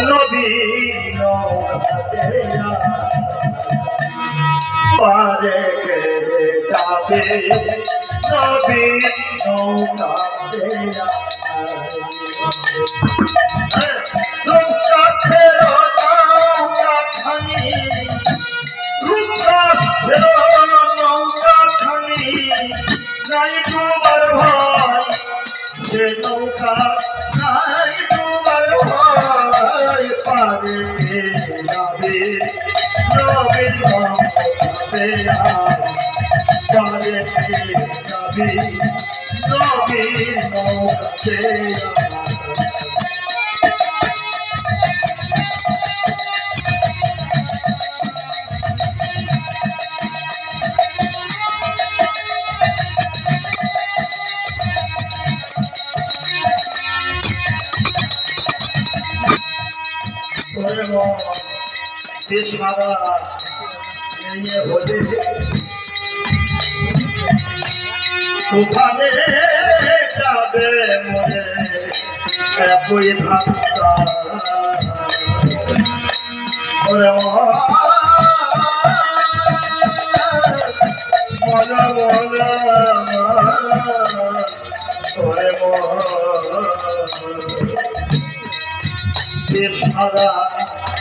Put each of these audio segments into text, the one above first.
নদী নৌকাতে পারে যাবে নদী নৌকাতে রূপকাঠের নৌকাখানি রূপকাঠের নৌকাখানি নাই তোমার ভাই সে নৌকা নাই তোমার ভাই পারে যাবে নবীর ভক্তে পারে যাবে নবীর ভক্তে মারা ওখানে যাবে মনে একই ভাবতা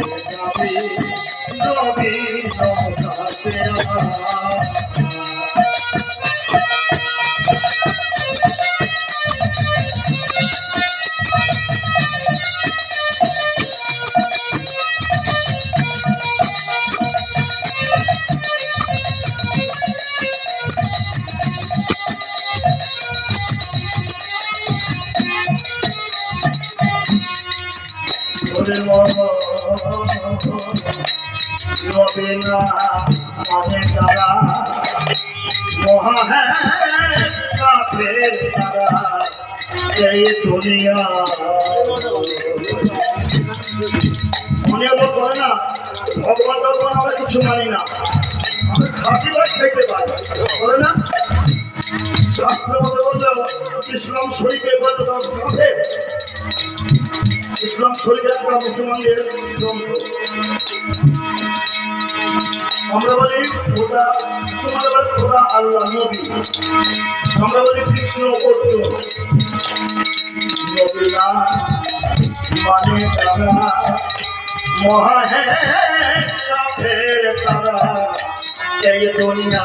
কে দাবি রবে না মহা কাফের তারা, এই দুনিয়া। মনে না ভগবান ভগবান আমরা কিছু মানি না। খাঁটি করে না? ইসলাম শরীফে কাফের ইসলাম শরীফ একটা মুসলমানদের আমরা বলি খোদা তোমার খোদা আল্লাহ নবী। আমরা করত নবী মানে তারা এই দুনিয়া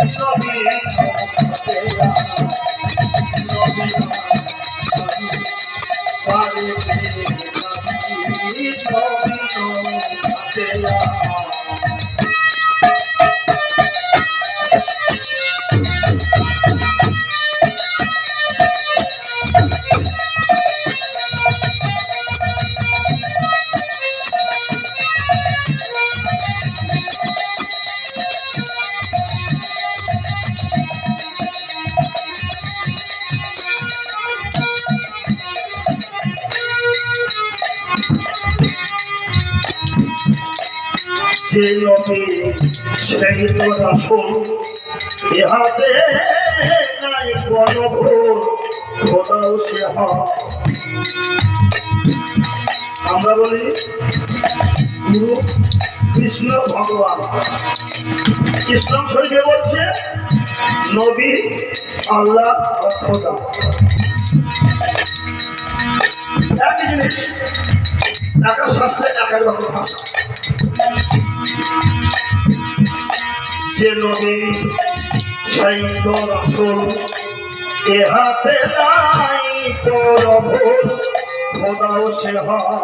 নবী নবী যে নবী সেই তো ইহাতে নাই আমরা বলি, গুরু কৃষ্ণ ভগবান। ইসলাম শরীফে বলছে, নবী আল্লাহ খোদা একই জিনিস একা শাস্ত্রে একাই রকম ভাষা যে নবী সাইন্দ রাসূল এ হাতে নাই তোর ভুল খোদাও সে হয়।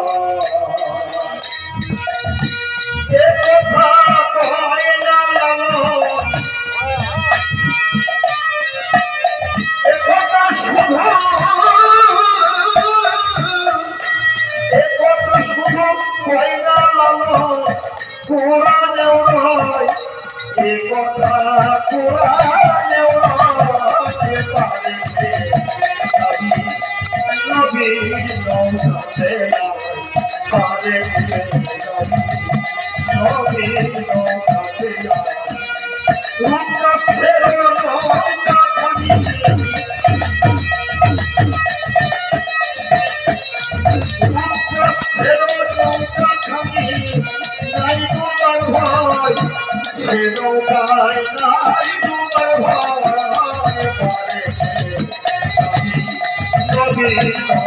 না কথা শুধু এ কথা? কত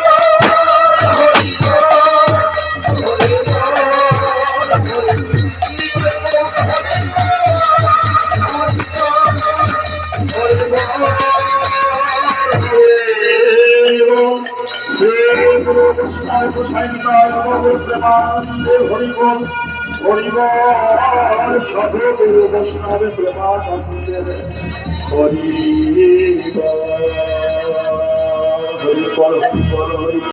হরিবল সদগুরু বৈষ্ণব প্রেমানন্দের হরিবল হরিবল হরিবল হরি